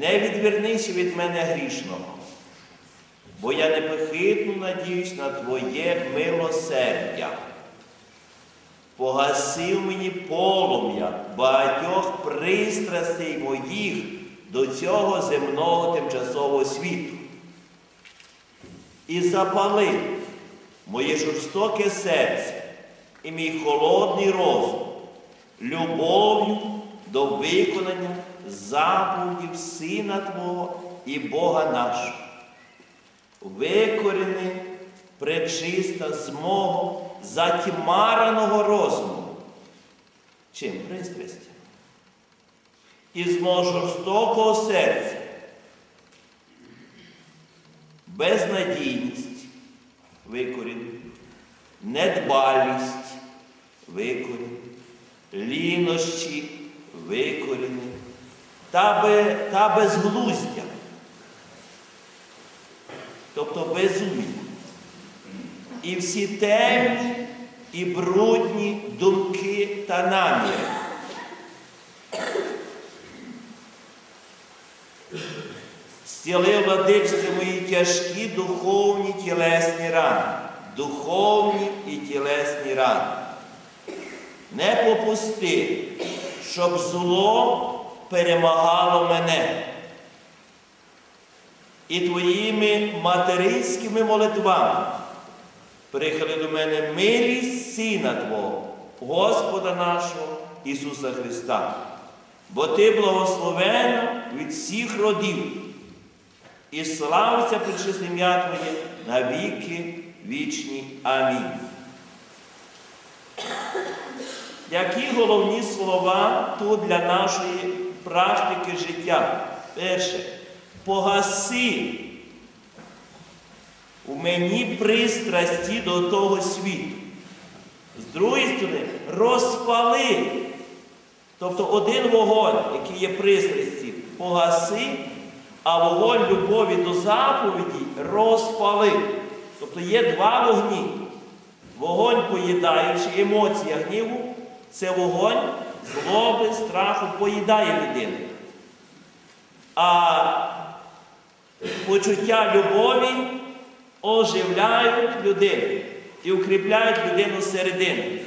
не відвернися від мене грішного, бо я непохитно надіюсь на Твоє милосердя. Погасив мені полум'я багатьох пристрастей моїх до цього земного тимчасового світу. І запалив моє жорстоке серце і мій холодний розум любов'ю до виконання заповідів Сина Твого і Бога нашого. Викорени пречиста з мого розуму. Чим пристрастям? І з мого жорстокого серця. Безнадійність викорінь, недбалість викорінь, лінощі викорінь та, бе, та безглуздя, тобто безумні. І всі темні і брудні думки та наміри. Зціли владичці мої тяжкі духовні тілесні рани, духовні і тілесні рани. Не попусти, щоб зло перемагало мене. І твоїми материнськими молитвами прихили до мене милість Сина Твого, Господа нашого Ісуса Христа. Бо Ти благословена від всіх родів і славиться причисне ім'я Твоє на віки вічні. Амінь. Які головні слова тут для нашої практики життя? Перше, погаси у мені пристрасті до того світу. З другої сторони, розпали. Тобто один вогонь, який є пристрасті, погаси, а вогонь любові до заповіді розпали. Тобто є два вогні. Вогонь поїдаючи, емоція гніву це вогонь злоби, страху поїдає людину. А почуття любові оживляють людину і укріпляють людину зсередини.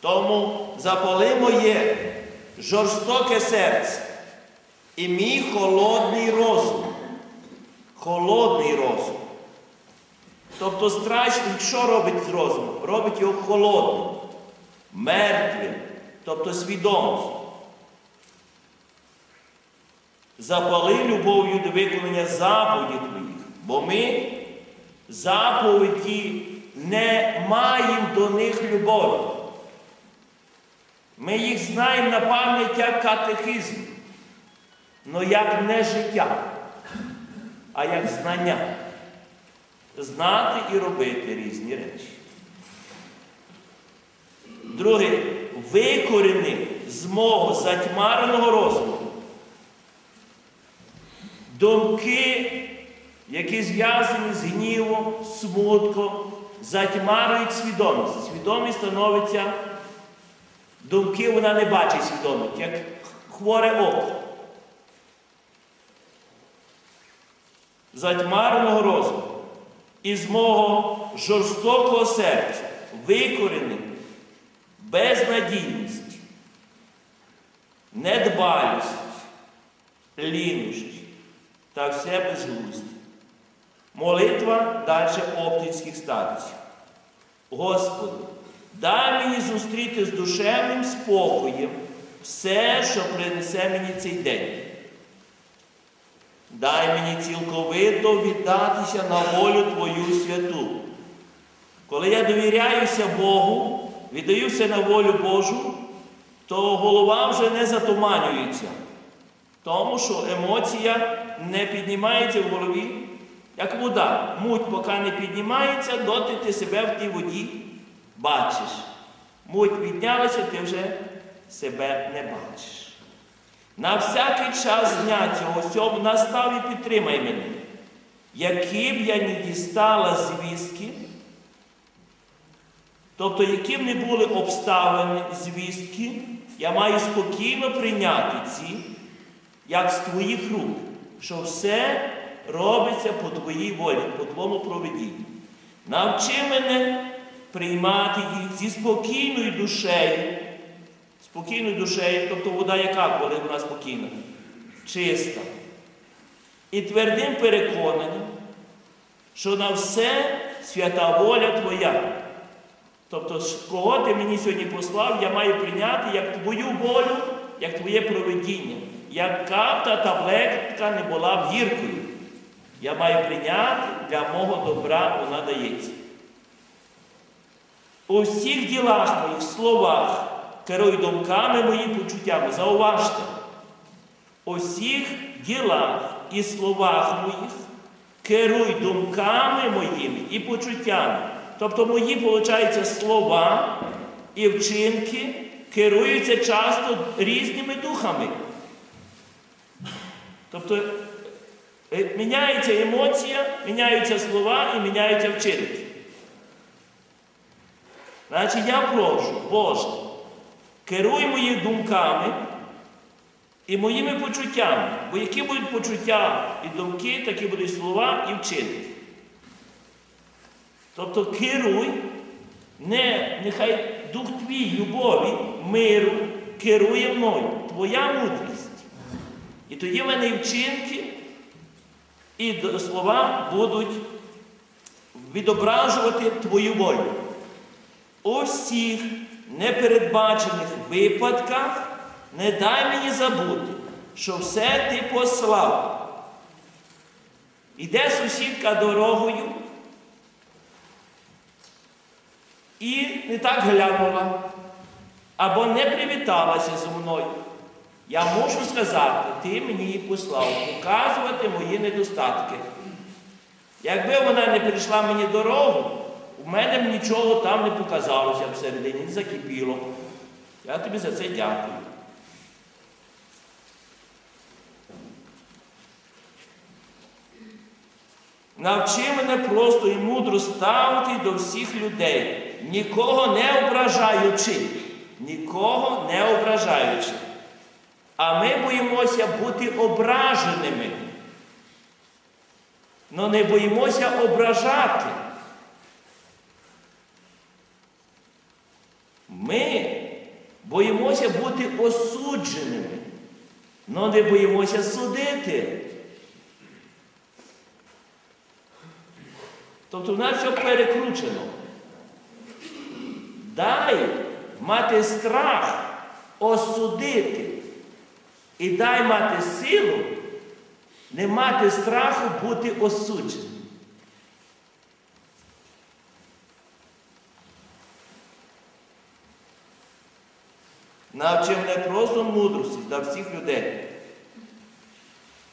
Тому запали моє жорстоке серце і мій холодний розум. Холодний розум. Тобто страшний, що робить з розумом? Робить його холодним, мертвим, тобто свідомим. Запали любов'ю до виконання заповідей твоїх, бо ми заповіді не маємо до них любові. Ми їх знаємо на пам'ять як катехизм, але як не життя, а як знання. Знати і робити різні речі. Друге, викорені з мого затьмареного розуму думки, які зв'язані з гнівом, смутком, затьмарюють свідомість. Свідомість становиться, думки вона не бачить свідомість, як хворе око. Затьмареного розуму. Із мого жорстокого серця викореним безнадійність, недбалість, лінощі та все безглуздя. Молитва далі оптинських статусів. Господи, дай мені зустріти з душевним спокоєм все, що принесе мені цей день. Дай мені цілковито віддатися на волю Твою святу. Коли я довіряюся Богу, віддаюся на волю Божу, то голова вже не затуманюється. Тому що емоція не піднімається в голові, як вода. Муть, поки не піднімається, доти ти себе в тій воді бачиш. Муть піднялася, ти вже себе не бачиш. На всякий час дня цього сьому настав і підтримай мене. Які б я не дістала звістки, тобто, які б не були обставини звістки, я маю спокійно прийняти ці як з твоїх рук, що все робиться по твоїй волі, по твоєму проведінні. Навчи мене приймати їх зі спокійною душею. Спокійною душею, тобто вода яка, коли вона спокійна? Чиста. І твердим переконанням, що на все свята воля Твоя. Тобто, кого ти мені сьогодні послав, я маю прийняти як твою волю, як твоє проведіння. Яка б та таблетка не була б гіркою. Я маю прийняти для мого добра вона дається. У всіх ділах моїх словах керуй думками мої почуттями. Зауважте, у всіх ділах і словах моїх керуй думками моїми і почуттями. Тобто мої, виходить, слова і вчинки керуються часто різними духами. Тобто е, міняється емоція, міняються слова і міняються вчинки. Значить, я прошу, Боже, керуй моїми думками і моїми почуттями. Бо які будуть почуття і думки, такі будуть слова і вчинки. Тобто керуй, не, нехай дух твій любові, миру керує мною, твоя мудрість. І тоді в мене і вчинки, і слова будуть відображувати твою волю. У всіх непередбачених випадках не дай мені забути, що все ти послав. Іде сусідка дорогою і не так глянула, або не привіталася зі мною. Я мушу сказати, ти мені її послав, показувати мої недостатки. Якби вона не прийшла мені дорогу, у мене б нічого там не показалося всередині, не закипіло. Я тобі за це дякую. Навчи мене просто і мудро ставити до всіх людей, нікого не ображаючи, нікого не ображаючи. А ми боїмося бути ображеними. але не боїмося ображати. Ми боїмося бути осудженими, але не боїмося судити. Тобто в нас все перекручено. Дай мати страх осудити. І дай мати силу не мати страху бути осудженим. Навчи мене просто мудрості для всіх людей.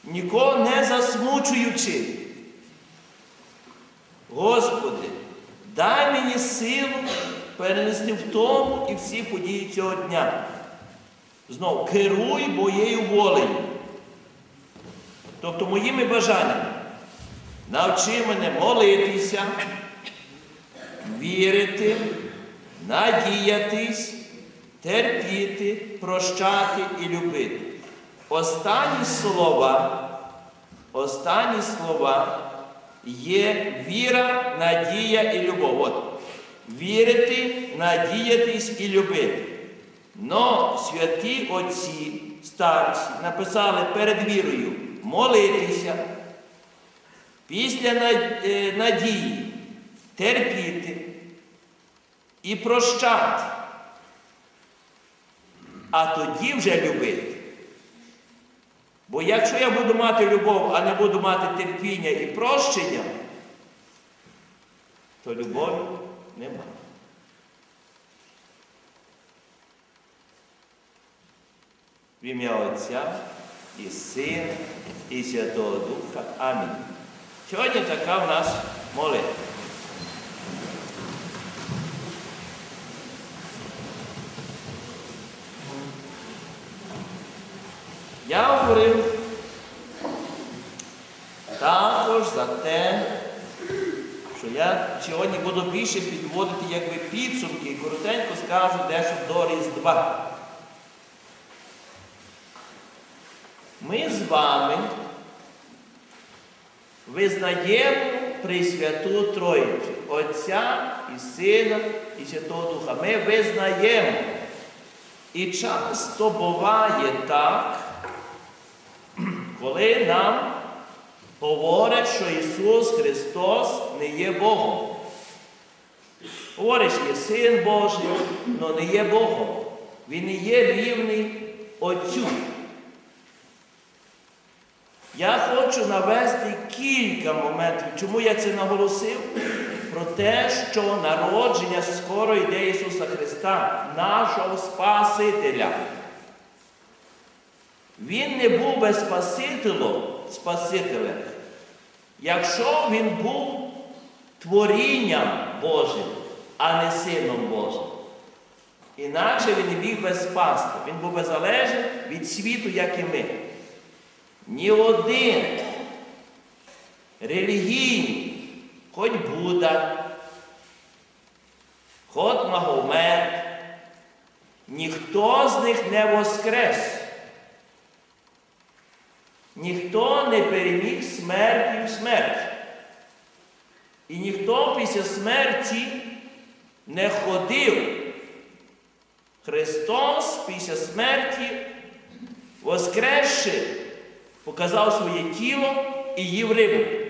Нікого не засмучуючи. Господи, дай мені силу перенести в тому і всі події цього дня. Знов керуй моєю волею. Тобто моїми бажаннями. Навчи мене молитися, вірити, надіятись, терпіти, прощати і любити. Останні слова, останні слова є віра, надія і любов. От. Вірити, надіятись і любити. Но святі отці старші написали перед вірою молитися, після е, надії терпіти і прощати, а тоді вже любити. Бо якщо я буду мати любов, а не буду мати терпіння і прощення, то любові немає. В ім'я Отця і Сина, і Святого Духа. Амінь. Сьогодні така в нас молитва. Я говорив також за те, що я сьогодні буду більше підводити якби підсумки і коротенько скажу дещо до Різдва. ми з вами визнаємо Пресвяту Троїцю, Отця і Сина і Святого Духа. Ми визнаємо. І часто буває так, коли нам говорять, що Ісус Христос не є Богом. Говориш, є Син Божий, але не є Богом. Він не є рівний Отцю. Я хочу навести кілька моментів, чому я це наголосив, про те, що народження скоро йде Ісуса Христа, нашого Спасителя. Він не був би Спасителем, Спасителем, якщо він був творінням Божим, а не Сином Божим. Інакше він міг би спасти. Він був би залежний від світу, як і ми. Ні один релігійний, хоч Будда, хоч Магомед, ніхто з них не воскрес. Ніхто не переміг смерті в смерть. І ніхто після смерті не ходив. Христос після смерті, воскресши, показав своє тіло і їв рибу.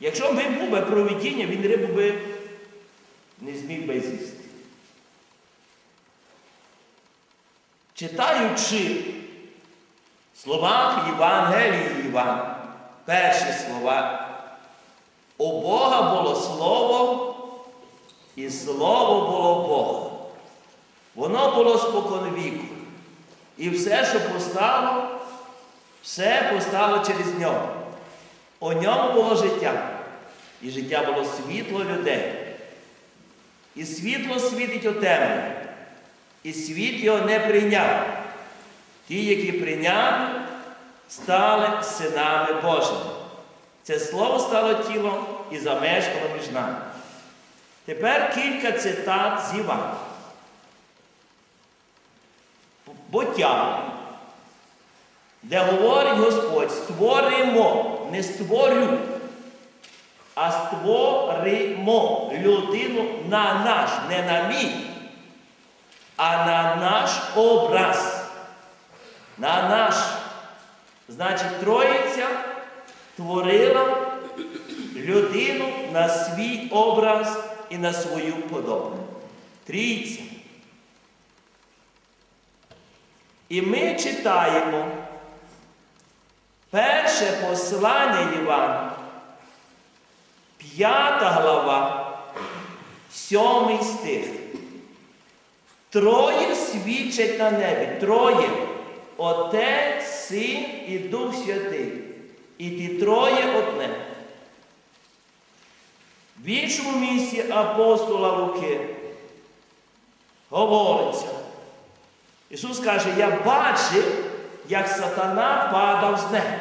Якщо б був би провидіння, він рибу би не зміг би з'їсти. Читаючи слова Євангелії Івана, перші слова, у Бога було Слово, і Слово було Бог. Воно було спокон віку. І все, що постало, все постало через нього. У ньому було життя. І життя було світло людей. І світло світить у темряві. І світ його не прийняв. Ті, які прийняли, стали синами Божими. Це слово стало тілом і замешкало між нами. Тепер кілька цитат з Івана. Буття, де говорить Господь, створимо, не створю, а створимо людину на наш, не на мій, а на наш образ. На наш. Значить, Троїця творила людину на свій образ і на свою подобу. Трійця. І ми читаємо перше послання Івана, п'ята глава, сьомий стих. Троє свідчать на небі. Троє. Отець, Син і Дух Святий. І ті троє одне. В іншому місці апостола Луки говориться. Ісус каже, я бачив, як сатана падав з неба.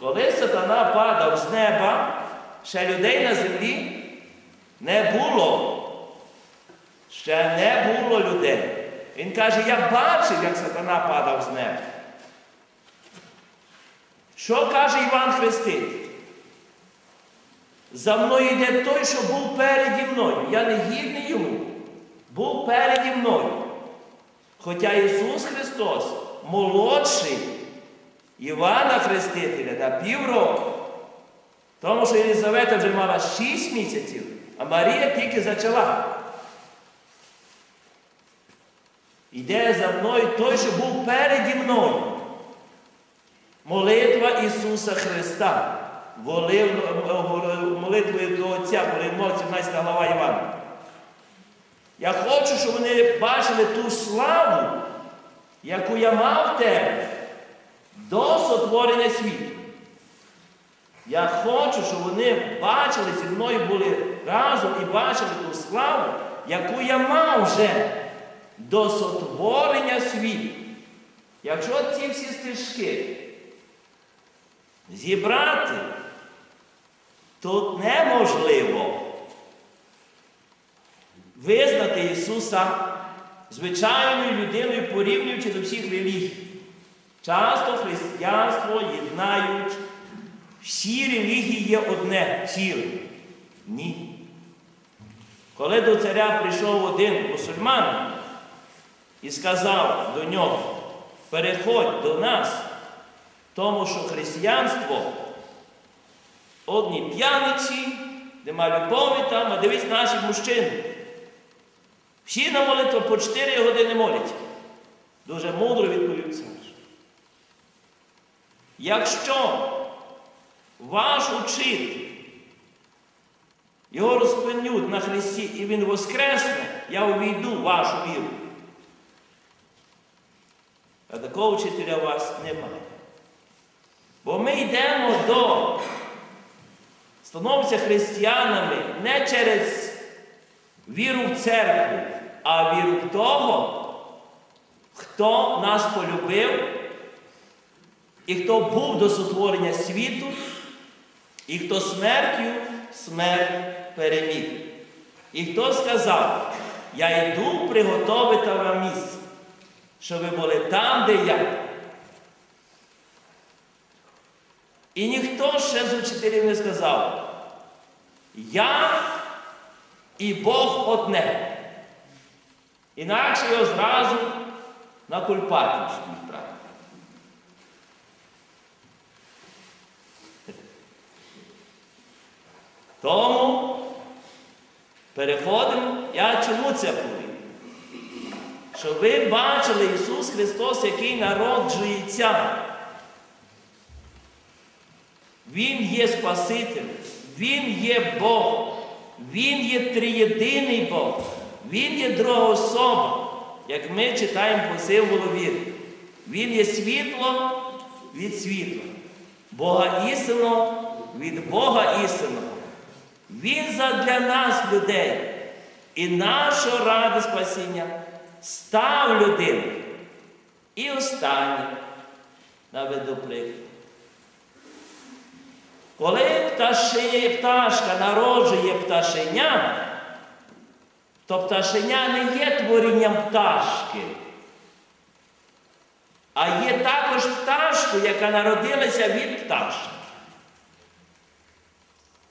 Коли сатана падав з неба, ще людей на землі не було. Ще не було людей. Він каже, я бачив, як сатана падав з неба. Що каже Іван Хреститель? За мною йде той, що був переді мною. Я не гідний йому. Був переді мною. Хоча Ісус Христос молодший Івана Хрестителя на півроку. Тому що Єлизавета вже мала 6 місяців, а Марія тільки почала. Йде за мною той, що був переді мною. Молитва Ісуса Христа. Молитвою до Отця, коли молиться 17 глава Івана. Я хочу, щоб вони бачили ту славу, яку я мав тебе до сотворення світу. Я хочу, щоб вони бачили зі мною були разом і бачили ту славу, яку я мав вже до сотворення світу. Якщо ці всі стежки зібрати, то неможливо визнати Ісуса звичайною людиною, порівнюючи до всіх релігій. Часто християнство єднають, всі релігії є одне ціле. Ні. Коли до царя прийшов один мусульман і сказав до нього, переходь до нас, тому що християнство одні п'яниці, нема любові там, а дивись наших мужчин. Всі на молитву по 4 години моляться. Дуже мудро відповів цар. Якщо ваш учитель, його розпинють на Христі і Він воскресне, я увійду в вашу віру. А такого вчителя у вас немає. Бо ми йдемо до становимося християнами не через віру в церкву, а віру в того, хто нас полюбив, і хто був до сотворення світу, і хто смертю смерть переміг. І хто сказав, я йду приготовити вам місце, щоб ви були там, де я. І ніхто ще з учителів не сказав, я і Бог одне. Інакше його зразу на кульпатівську відправили. Тому переходимо, я чому це говорю? Щоб ви бачили Ісус Христос, який народжується. Він є Спаситель, Він є Бог, Він є триєдиний Бог, Він є друга особа, як ми читаємо по символу віри. Він є світло від світла, Бога істинно від Бога істинного. Він задля нас, людей, і нашого ради спасіння став людиною. І останнє наведу приклад. Коли пташиє, пташка народжує пташеня, то пташеня не є творінням пташки, а є також пташкою, яка народилася від пташки.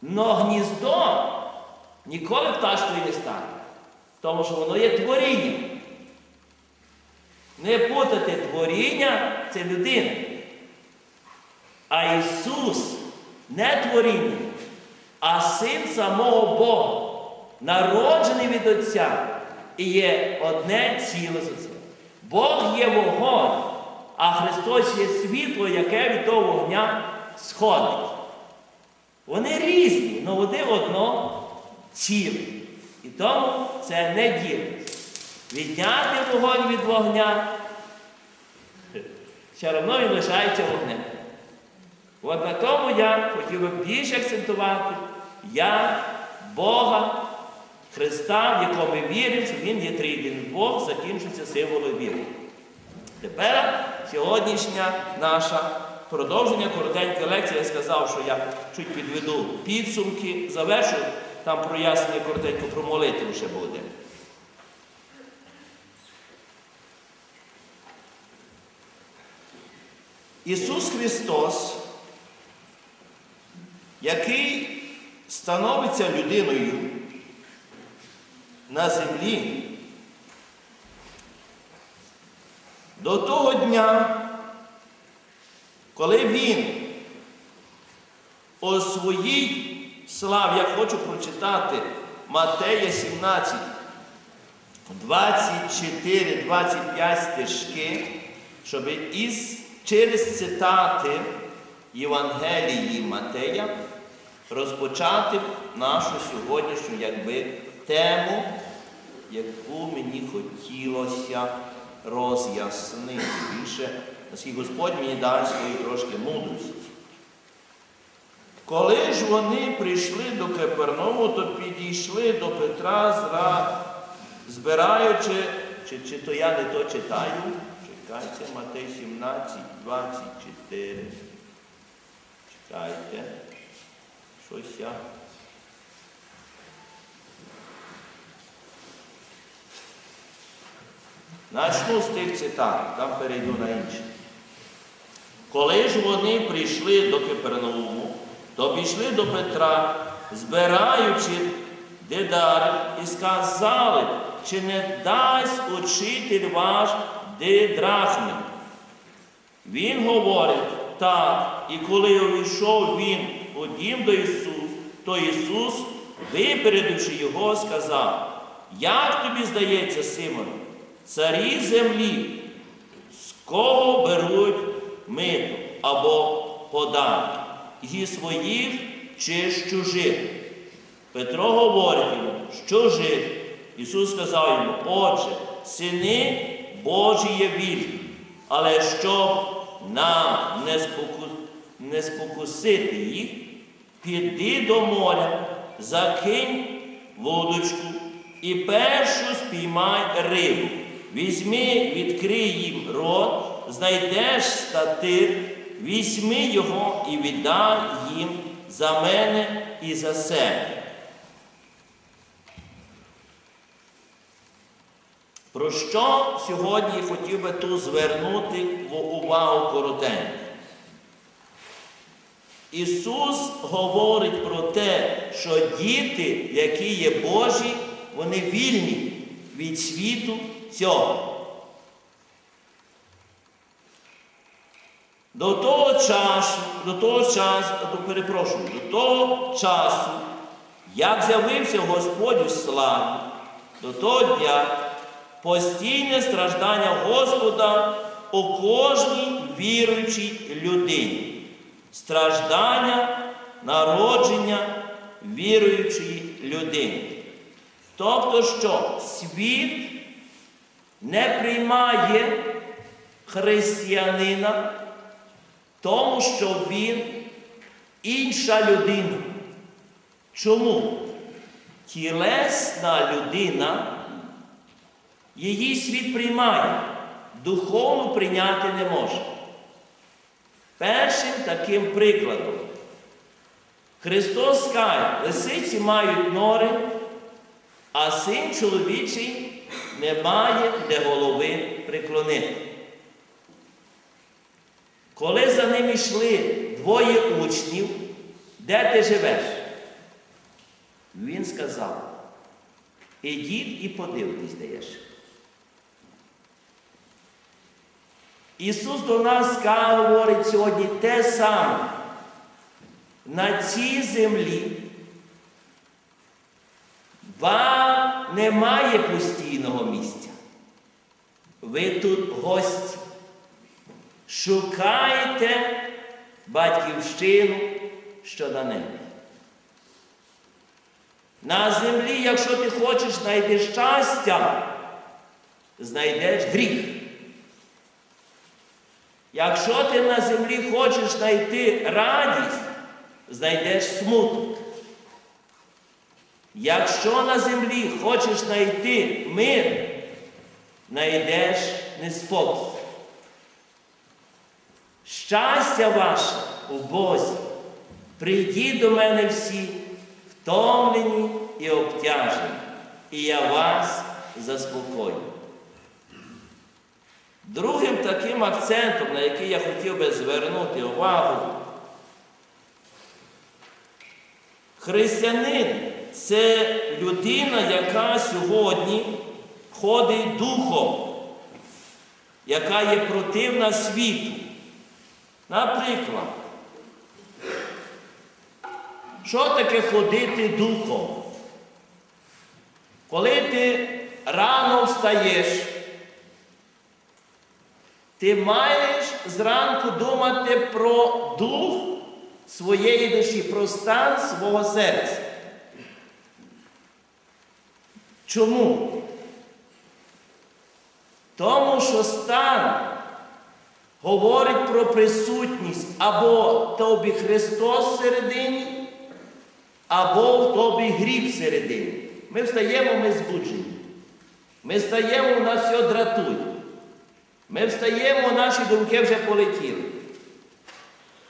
Но гніздо ніколи пташкою не стане, тому що воно є творінням. Не путати творіння це людина. А Ісус не творіння, а син самого Бога, народжений від Отця і є одне ціле з Отцем. Бог є вогонь, а Христос є світло, яке від того вогня сходить. Вони різні, але вони одно ціле. І тому це не діло. Відняти вогонь від вогня, все одно він лишається вогнем. От на тому я хотів би більше акцентувати я, Бога, Христа, в якого ми віримо, що Він є триєдиний Бог, закінчується символом віри. Тепер сьогоднішня наша продовження коротенька лекція. Я сказав, що я чуть підведу підсумки, завершу, там прояснення коротенько про молитву ще буде. Ісус Христос, який становиться людиною на землі, до того дня, коли Він у своїй славі, я хочу прочитати Матея 17, 24, 25 стежки, щоб із через цитати Євангелії Матея розпочати нашу сьогоднішню якби, тему, яку мені хотілося роз'яснити більше, наскільки Господь мені дасть свої трошки мудрості. Коли ж вони прийшли до Каперному, то підійшли до Петра, зра... збираючи, чи, чи то я не то читаю, чекайте, Матей 17, 24. Чекайте. Щось я. Начну з тих цитат, там перейду на інші. Коли ж вони прийшли до Кипернауму, то пішли до Петра, збираючи дедар, і сказали, чи не дасть учитель ваш дедрахми. Він говорить так, і коли увійшов він у дім до Ісус, то Ісус, випередивши його, сказав, як тобі здається, Симон, царі землі, з кого беруть мито або поданки, зі своїх чи з чужих? Петро говорить йому, що жив. Ісус сказав йому, Отже, сини Божі є вільні, але щоб нам не спокусити їх, піди до моря, закинь вудочку і першу спіймай рибу. Візьми, відкрий їм рот, знайдеш статир, візьми його і віддай їм за мене і за себе. Про що сьогодні хотів би тут звернути увагу коротенько? Ісус говорить про те, що діти, які є Божі, вони вільні від світу цього. До того часу, до того часу, перепрошую, до того часу, як з'явився Господь у славі, до того дня постійне страждання Господа у кожній віруючій людині. Страждання народження віруючої людини. Тобто, що світ не приймає християнина, тому що він інша людина. Чому? Тілесна людина її світ приймає, духовно прийняти не може. Першим таким прикладом Христос каже, лисиці мають нори, а син чоловічий не має де голови приклонити. Коли за ним йшли двоє учнів, де ти живеш? Він сказав, ідіть і подивитесь, де я живу. Ісус до нас говорить сьогодні те саме. На цій землі вам немає постійного місця. Ви тут гості. Шукайте батьківщину, що на небі. На землі, якщо ти хочеш знайти щастя, знайдеш гріх. Якщо ти на землі хочеш знайти радість, знайдеш смуток. Якщо на землі хочеш знайти мир, знайдеш неспокій. Щастя ваше у Бозі. Прийдіть до мене всі, втомлені і обтяжені, і я вас заспокою. Другим таким акцентом, на який я хотів би звернути увагу, християнин це людина, яка сьогодні ходить духом, яка є противна світу. Наприклад, що таке ходити духом? Коли ти рано встаєш, ти маєш зранку думати про дух своєї душі, про стан свого серця. Чому? Тому що стан говорить про присутність або тобі Христос всередині, або в тобі гріх всередині. Ми встаємо, ми збуджені. Ми встаємо, у нас все дратує. Ми встаємо, наші думки вже полетіли.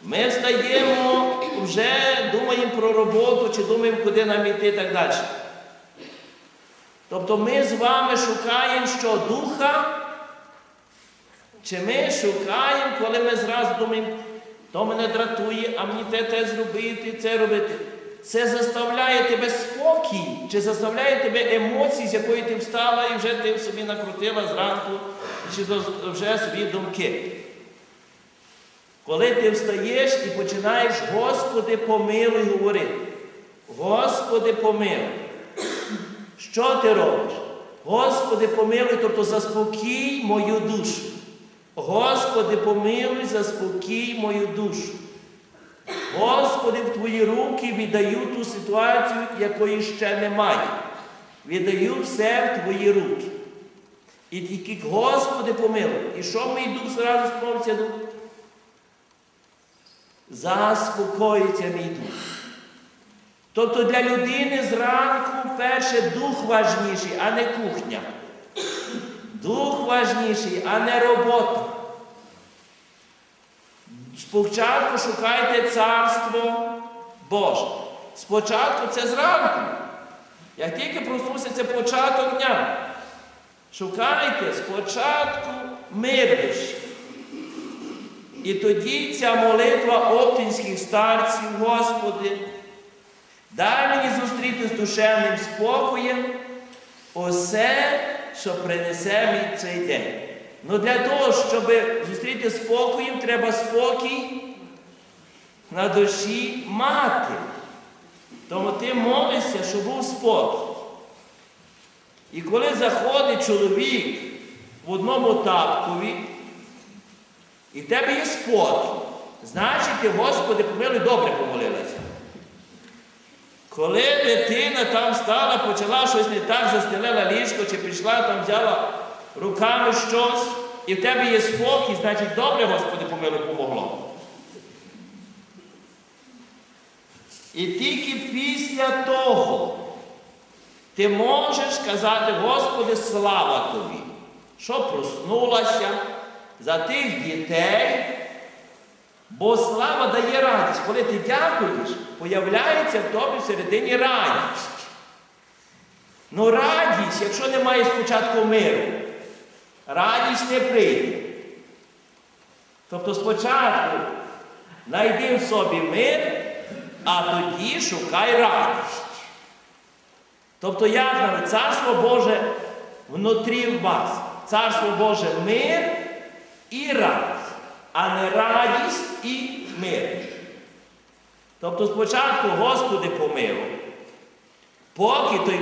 Ми встаємо, вже думаємо про роботу, чи думаємо, куди нам йти і так далі. Тобто ми з вами шукаємо що духа? Чи ми шукаємо, коли ми зразу думаємо, то мене дратує, а мені те те зробити, це робити. Це заставляє тебе спокій, чи заставляє тебе емоції, з якої ти встала і вже ти собі накрутила зранку, чи вже собі думки. Коли ти встаєш і починаєш, Господи, помилуй говорити. Господи, помилуй. Що ти робиш? Господи, помилуй, тобто заспокій мою душу. Господи, помилуй, заспокій мою душу. Господи, в Твої руки віддаю ту ситуацію, якої ще немає. Віддаю все в Твої руки. І тільки, Господи, помилуй. І що мій дух зразу становиться дух? Заспокоїться мій дух. Тобто для людини зранку перше дух важніший, а не кухня. Дух важніший, а не робота. Спочатку шукайте царство Боже. Спочатку це зранку. Як тільки проснувся, це початок дня. Шукайте спочатку мирнощі. І тоді ця молитва оптинських старців, Господи, дай мені зустріти з душевним спокоєм усе, що принесе мені цей день. Ну для того, щоб зустріти спокоєм, треба спокій на душі мати. Тому ти молишся, щоб був спокій. І коли заходить чоловік в одному тапкові, і в тебе є спокій, значить ти, Господи, помилуй, добре помолилася. Коли дитина там стала, почала щось не так, застелила ліжко, чи прийшла там, взяла руками щось, і в тебе є спокій, значить добре, Господи, помилуй, помогло. І тільки після того ти можеш казати, Господи, слава Тобі, що проснулася за тих дітей, бо слава дає радість. Коли ти дякуєш, появляється в тобі всередині радість. Ну радість, якщо немає спочатку миру, радість не прийде. Тобто спочатку знайди в собі мир, а тоді шукай радість. Тобто, як нам Царство Боже внутрі в вас. Царство Боже мир і радість, а не радість і мир. Тобто спочатку Господи помилуй, поки той